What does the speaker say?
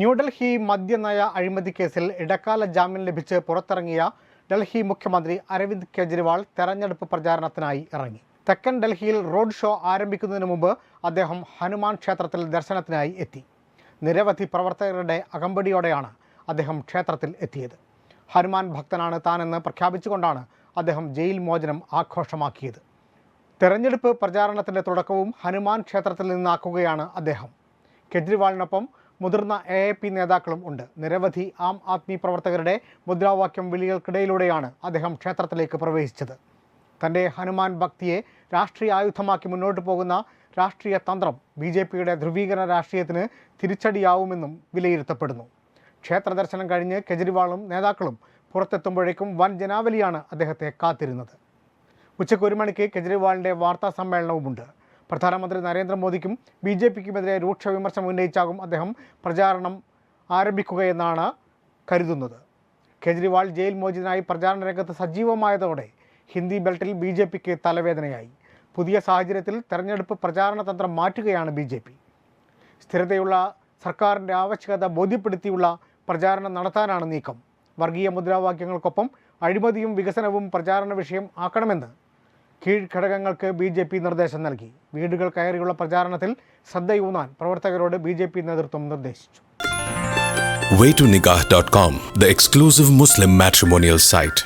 ന്യൂഡൽഹി മദ്യനയ അഴിമതി കേസിൽ ഇടക്കാല ജാമ്യം ലഭിച്ച് പുറത്തിറങ്ങിയ ഡൽഹി മുഖ്യമന്ത്രി അരവിന്ദ് കെജ്രിവാൾ തെരഞ്ഞെടുപ്പ് പ്രചാരണത്തിനായി ഇറങ്ങി. തെക്കൻ ഡൽഹിയിൽ റോഡ് ഷോ ആരംഭിക്കുന്നതിന് മുമ്പ് അദ്ദേഹം ഹനുമാൻ ക്ഷേത്രത്തിൽ ദർശനത്തിനായി എത്തി. നിരവധി പ്രവർത്തകരുടെ അകമ്പടിയോടെയാണ് അദ്ദേഹം ക്ഷേത്രത്തിൽ എത്തിയത്. ഹനുമാൻ ഭക്തനാണ് താനെന്ന് പ്രഖ്യാപിച്ചുകൊണ്ടാണ് അദ്ദേഹം ജയിൽ മോചനം ആഘോഷമാക്കിയത്. തെരഞ്ഞെടുപ്പ് പ്രചാരണത്തിന്റെ തുടക്കവും ഹനുമാൻ ക്ഷേത്രത്തിൽ നിന്നാക്കുകയാണ് അദ്ദേഹം. കെജ്രിവാളിനൊപ്പം മുതിർന്ന എ എ പി നേതാക്കളും ഉണ്ട്. നിരവധി ആം ആദ്മി പ്രവർത്തകരുടെ മുദ്രാവാക്യം വിളികൾക്കിടയിലൂടെയാണ് അദ്ദേഹം ക്ഷേത്രത്തിലേക്ക് പ്രവേശിച്ചത്. തന്റെ ഹനുമാൻ ഭക്തിയെ രാഷ്ട്രീയ ആയുധമാക്കി മുന്നോട്ട് പോകുന്ന രാഷ്ട്രീയ തന്ത്രം ബി ജെ പിയുടെ ധ്രുവീകരണ രാഷ്ട്രീയത്തിന് തിരിച്ചടിയാവുമെന്നും വിലയിരുത്തപ്പെടുന്നു. ക്ഷേത്ര ദർശനം കഴിഞ്ഞ് കെജ്രിവാളും നേതാക്കളും പുറത്തെത്തുമ്പോഴേക്കും വൻ ജനാവലിയാണ് അദ്ദേഹത്തെ കാത്തിരുന്നത്. ഉച്ചയ്ക്ക് ഒരു മണിക്ക് കെജ്രിവാളിന്റെ വാർത്താ സമ്മേളനവുമുണ്ട്. പ്രധാനമന്ത്രി നരേന്ദ്രമോദിക്കും ബി ജെ പിക്കുമെതിരെ രൂക്ഷ വിമർശനം ഉന്നയിച്ചാകും അദ്ദേഹം പ്രചാരണം ആരംഭിക്കുകയെന്നാണ് കരുതുന്നത്. കേജ്രിവാൾ ജയിൽ മോചിതനായി പ്രചാരണ രംഗത്ത് സജീവമായതോടെ ഹിന്ദി ബെൽറ്റിൽ ബി ജെ പിക്ക് തലവേദനയായി. പുതിയ സാഹചര്യത്തിൽ തെരഞ്ഞെടുപ്പ് പ്രചാരണ തന്ത്രം മാറ്റുകയാണ് ബി ജെ പി. സ്ഥിരതയുള്ള സർക്കാരിന്റെ ആവശ്യകത ബോധ്യപ്പെടുത്തിയുള്ള പ്രചാരണം നടത്താനാണ് നീക്കം. വർഗീയ മുദ്രാവാക്യങ്ങൾക്കൊപ്പം അഴിമതിയും വികസനവും പ്രചാരണ വിഷയം ആക്കണമെന്ന് കീഴ്ഘടകങ്ങൾക്ക് ബി ജെ പി നിർദ്ദേശം നൽകി വീടുകൾ കയറിയുള്ള പ്രചാരണത്തിൽ ശ്രദ്ധയൂന്നാൻ പ്രവർത്തകരോട് ബി ജെ പി നേതൃത്വം നിർദ്ദേശിച്ചു waytonikah.com, the exclusive Muslim matrimonial site.